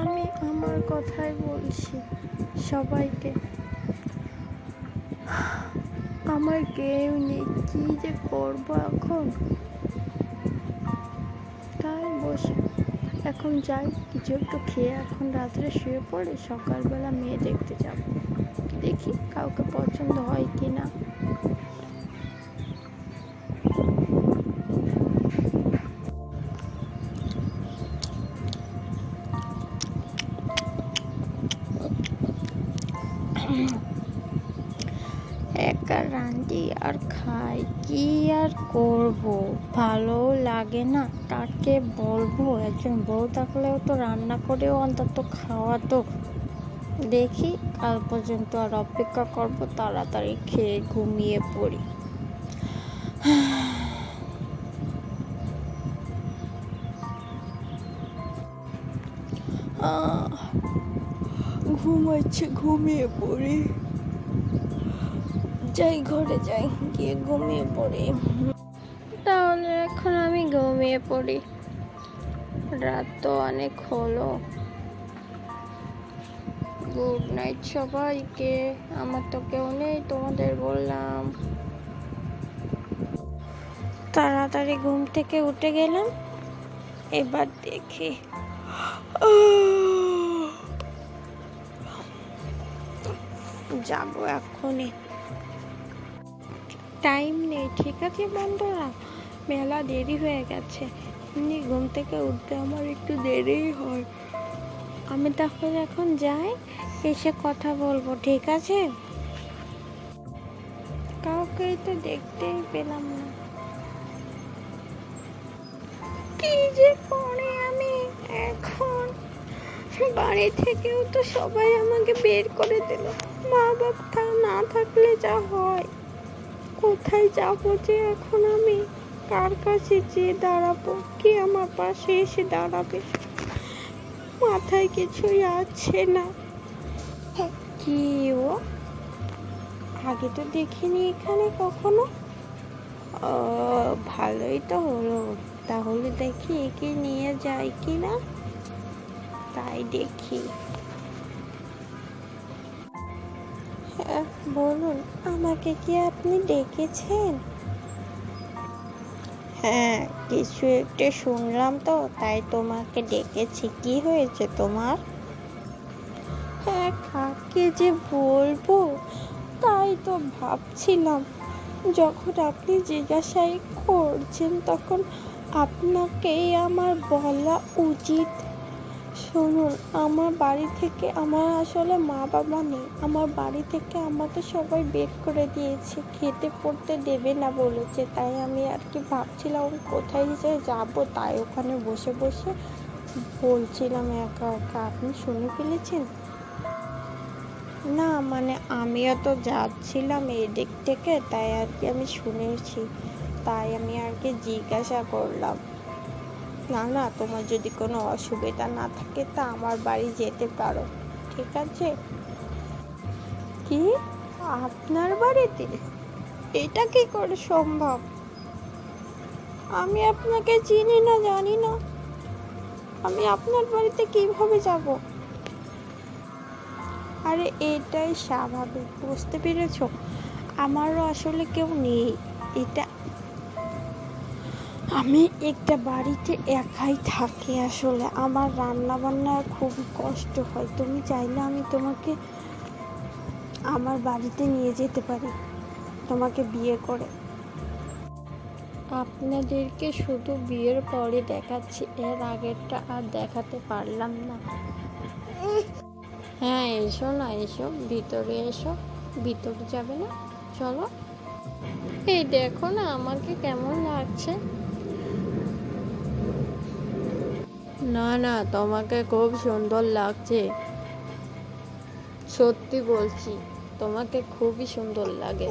আমি আমার কথাই বলছি সবাইকে। আমার কেউ নেই, কি যে করব এখন? তাই বসে। এখন যাই, কিছু একটু খেয়ে এখন রাত্রে শুয়ে পড়ে সকালবেলা মেয়ে দেখতে যাব। দেখি কাউকে পছন্দ হয় কি না একা রাঁধি আর খাই কি আর করব? ভালো লাগে না কাকে বলব? একজন বউ থাকলেও তো রান্না করেও অন্তত খাওয়া তো। দেখি কাল পর্যন্ত আর অপেক্ষা করব তাড়াতাড়ি খেয়ে ঘুমিয়ে পড়ি। আহ, ঘুমাচ্ছে ঘুমিয়ে পড়ি। যাই ঘরে যাই গিয়ে ঘুমিয়ে পড়ি। তাহলে এখন আমি ঘুমিয়ে পড়ি। রাত তো অনেক হলো। গুড নাইট সবাইকে। আমার তো কেউ নেই তোমাদের বললাম। তাড়াতাড়ি ঘুম থেকে উঠে গেলাম। এবার দেখি। যাব এখনই টাইম নেই, ঠিক আছে বন্ধুরা? মেলা দেরি হয়ে গেছে। এমনি ঘুম থেকে উঠতে আমার একটু দেরিই হয়। আমি তাহলে এখন যাই, এসে কথা বলব, ঠিক আছে? কাউকে তো দেখতেই পেলাম না। কি যে করে আমি এখন? বাড়ি থেকেও তো সবাই আমাকে বের করে দিল। মা বাবা না থাকলে যা হয়। কোথায় যাব যে এখন আমি? কার কাছে যেয়ে দাঁড়াবো? কে আমার পাশে এসে দাঁড়াবে? মাথায় কিছুই আছে না। হ্যাঁ, কি ও? আগে তো দেখিনি এখানে কখনো। ভালোই তো হলো। তাহলে দেখি একে নিয়ে যাই কি না তাই দেখি। বলুন আমাকে কি আপনি ডেকেছেন? হ্যাঁ কিছু একটু শুনলাম তো তাই তোমাকে ডেকেছি। কি হয়েছে তোমার? হ্যাঁ কাকে যে বলব তাই তো ভাবছিলাম। যখন আপনি জিজ্ঞাসাই করছেন তখন আপনাকেই আমার বলা উচিত। শুনুন আমার বাড়ি থেকে আমার আসলে মা বাবা নেই। আমার বাড়ি থেকে আমাকে সবাই বের করে দিয়েছে। খেতে পড়তে দেবে না বলেছে। তাই আমি আর কি ভাবছিলাম কোথায় যে যাব। তাই ওখানে বসে বসে বলছিলাম একা একা, আপনি শুনে ফেলেছেন? না মানে আমিও তো যাচ্ছিলাম এদিক থেকে, তাই আর কি আমি শুনেছি। তাই আমি আর কি জিজ্ঞাসা করলাম। না না, তোমার যদি কোনো অসুবিধা না থাকে তা আমার বাড়ি যেতে পারো, ঠিক আছে? কি? আপনার বাড়িতে? এটা কি করে সম্ভব? আমি আপনাকে চিনি না, জানি না। আমি আপনার বাড়িতে কীভাবে যাব? আরে, এটাই স্বাভাবিক, বুঝতে পেরেছ? আমারও আসলে কেউ নেই। এটা আমি একটা বাড়িতে একাই থাকি আসলে। আমার রান্না বান্নার খুবই কষ্ট হয়। তুমি চাইলে আমি তোমাকে আমার বাড়িতে নিয়ে যেতে পারি। তোমাকে বিয়ে করে। আপনাদেরকে শুধু বিয়ের পরে দেখাচ্ছি। এর আগেরটা আর দেখাতে পারলাম না। হ্যাঁ এসো না, এসো। ভিতরে এসো। ভিতরে যাবে না। চলো। এই দেখো না, আমাকে কেমন লাগছে। না না তোমাকে খুব সুন্দর লাগছে। সত্যি বলছি তোমাকে খুবই সুন্দর লাগে।